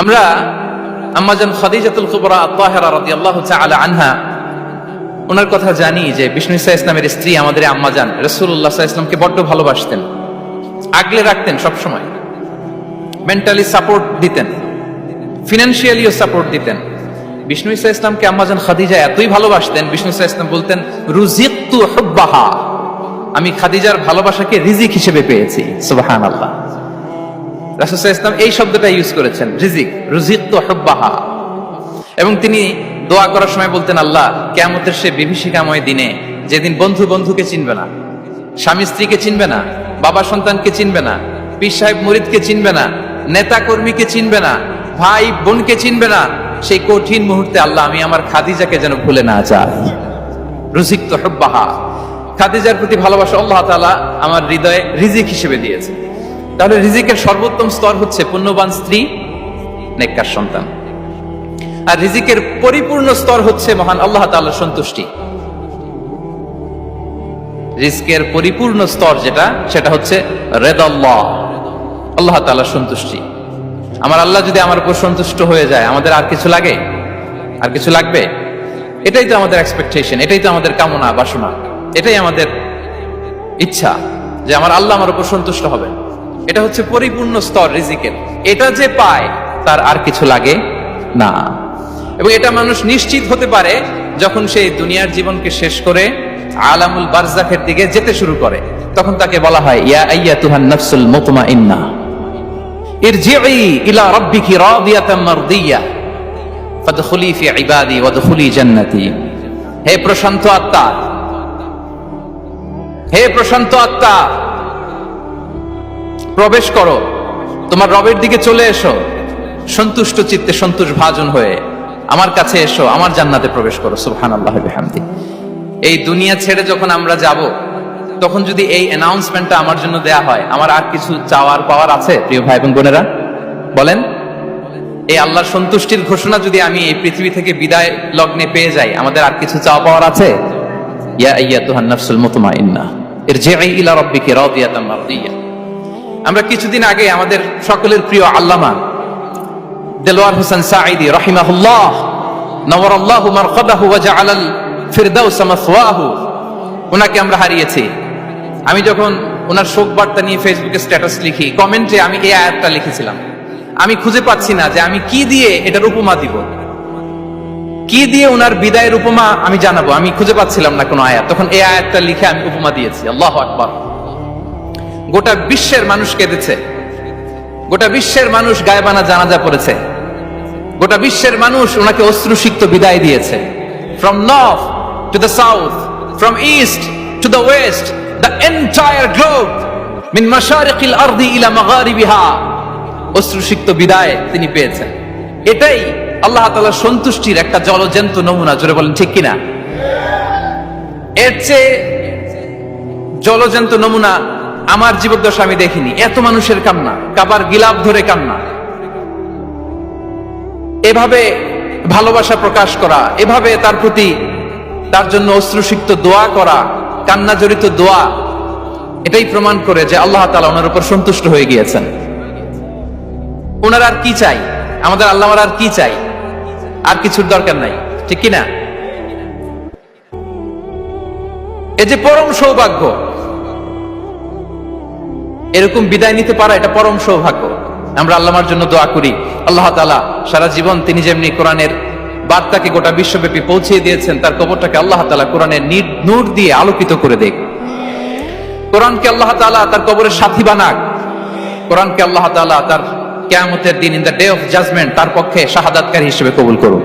আমরা আম্মাজান খাদিজাতুল কুবরা আত্তাহেরা রাদিয়াল্লাহু তাআলা আনহা ওনার কথা জানি যে বিষ্ণু ইসা ইসলামের স্ত্রী আমাদের আম্মাজান রাসূলুল্লাহ সাল্লাল্লাহু ইসলামকে বড্ড ভালোবাসতেন, আগলে রাখতেন সব সময় মেন্টালি সাপোর্ট দিতেন ফিনান্সিয়ালিও সাপোর্ট দিতেন। বিষ্ণু ইসা ইসলামকে আম্মাজান খাদিজা এতই ভালোবাসতেন, বিষ্ণু ইসা ইসলাম বলতেন রুজিকতু হুব্বাহা আমি খাদিজার ভালোবাসাকে রিজিক হিসেবে পেয়েছি, সুবহানাল্লাহ। রাসুসাহ ইসলাম এই শব্দটা ইউজ করেছেন, রিজিক রুজিক তো হব্বাহা। এবং তিনি দোয়া করার সময় বলতেন, আল্লাহ কেমতের সে বিভীষিকাময় দিনে যেদিন বন্ধু বন্ধুকে চিনবে না, স্বামী স্ত্রীকে চিনবে না, বাবা সন্তানকে চিনবে না, পীর সাহেব মুরিদকে চিনবে না, নেতা কর্মীকে চিনবে না, ভাই বোনকে চিনবে না, সেই কঠিন মুহূর্তে আল্লাহ, আমি আমার খাদিজাকে যেন ভুলে না যাই। রুজিক তো হব্বাহা। খাদিজার প্রতি ভালোবাসা আল্লাহ তাআলা আমার হৃদয়ে রিজিক হিসেবে দিয়েছে। তাহলে রিজিকের সর্বোত্তম স্তর হচ্ছে পুণ্যবান স্ত্রী, নেককার সন্তান। আর রিজিকের পরিপূর্ণ স্তর হচ্ছে মহান আল্লাহ তাআলার সন্তুষ্টি। রিজিকের পরিপূর্ণ স্তর যেটা, সেটা হচ্ছে রেদাল্লাহ, আল্লাহ তাআলার সন্তুষ্টি। আমার আল্লাহ যদি আমার উপর সন্তুষ্ট হয়ে যায়, আমাদের আর কিছু লাগে? আর কিছু লাগবে? এটাই তো আমাদের এক্সপেকটেশন এটাই তো আমাদের কামনা, বাসনা। এটাই আমাদের ইচ্ছা যে আমার আল্লাহ আমার উপর সন্তুষ্ট হবে। এটা হচ্ছে পরিপূর্ণ স্তর রিজিকের এটা যে পায়, তার আর কিছু লাগে না। এবং এটা মানুষ নিশ্চিত হতে পারে যখন সে দুনিয়ার জীবনকে শেষ করে আলামুল বারজাখের দিকে যেতে শুরু করে। তখন তাকে বলা হয়, ইয়া আইয়া তুহান নফসুল মুতমাইন্না। ইরজিই ইলা রাব্বিকি রাদিয়াতাম মারদিয়া। ফাদখুলি ফি ইবাদি ওয়াদখুলি জান্নাতি। হে প্রশান্ত আত্মা। হে প্রশান্ত আত্মা। প্রবেশ করো। তোমার রবের দিকে চলে এসো। সন্তুষ্ট চিত্তে সন্তোষ ভাজন হয়ে আমার কাছে এসো, আমার জান্নাতে প্রবেশ করো। সুবহান আল্লাহ বিহামদি। এই দুনিয়া ছেড়ে যখন আমরা যাব, তখন যদি এই অ্যানাউন্সমেন্টটা আমার জন্য দেয়া হয়, আমার আর কিছু চাওয়ার পাওয়ার আছে, প্রিয় ভাই এবং বোনেরা? বলেন। এই আল্লাহর সন্তুষ্টির ঘোষণা যদি আমি এই পৃথিবী থেকে বিদায় লগ্নে পেয়ে যাই, আমাদের আর কিছু চাওয়া পাওয়ার আছে? ইয়া আইয়াতুহান নাফসুল মুতমাইন্না। ইরজিই ইলা রাব্বিকি রাদিয়াতাম মারদিয়া। আমরা কিছুদিন আগে আমাদের সকলের প্রিয় আল্লামা দেলোয়ার হোসেন সাঈদি রাহিমাহুল্লাহ নওয়ারাল্লাহু মারকাদাহু ওয়া জাআলাল ফিরদাউস মাসওয়াহু ওনাকে আমরা হারিয়েছি। আমি যখন ওনার শোক বার্তা নিয়ে ফেসবুকে স্ট্যাটাস লিখি, কমেন্টে আমি এই আয়াতটা লিখেছিলাম। আমি খুঁজে পাচ্ছি না যে আমি কি দিয়ে এটার উপমা দিব। কি দিয়ে ওনার বিদায়ের উপমা আমি জানাব? আমি খুঁজে পাচ্ছিলাম না কোনো আয়াত। তখন এই আয়াতটা লিখে আমি উপমা দিয়েছি। আল্লাহ আকবার। গোটা বিশ্বের মানুষ কেঁদেছে গোটা বিশ্বের মানুষ গায়বানা জানাজা পড়েছে। গোটা বিশ্বের মানুষ ওনাকে অশ্রুসিক্ত বিদায় দিয়েছে। From north to the south from east to the west the entire globe মিন মাশারিকিল আরদি ইলা মাগারিবিহা অশ্রুসিক্ত বিদায় তিনি পেয়েছেন। এটাই আল্লাহ তাআলার সন্তুষ্টির একটা জলজন্ত নমুনা, জোরে বলেন ঠিক কিনা? এর চেয়ে জলজন্ত নমুনা আমার জীবদ্দশা আমি দেখিনি। এত মানুষের কান্না, কাবার গিলাপ ধরে কান্না। এভাবে ভালোবাসা প্রকাশ করা, এভাবে তার প্রতি তার জন্য অশ্রুসিক্ত দোয়া করা কান্না জড়িত দোয়া, এটাই প্রমাণ করে যে আল্লাহ তালা ওনার উপর সন্তুষ্ট হয়ে গিয়েছেন। ওনার আর কি চাই? আমাদের আল্লাহ আর কি চাই? আর কিছুর দরকার নাই। ঠিক কিনা? এ যে পরম সৌভাগ্য এরকম বিদায় নিতে পারা এটা পরম সৌভাগ্য। আমরা আল্লাহর জন্য দোয়া করি। আল্লাহ তালা সারা জীবন তিনি যেমনি কোরআনের বার্তাকে গোটা বিশ্বব্যাপী পৌঁছে দিয়েছেন, তার কবরটাকে আল্লাহ তালা কোরআনের নূর দিয়ে আলোকিত করে দেখ। কোরআনকে আল্লাহ তালা তার কবরের সাথী বানাক। কোরআনকে আল্লাহ তালা তার কেয়ামতের দিন in the day of judgement তার পক্ষে শাহাদাতকারী হিসেবে কবুল করুন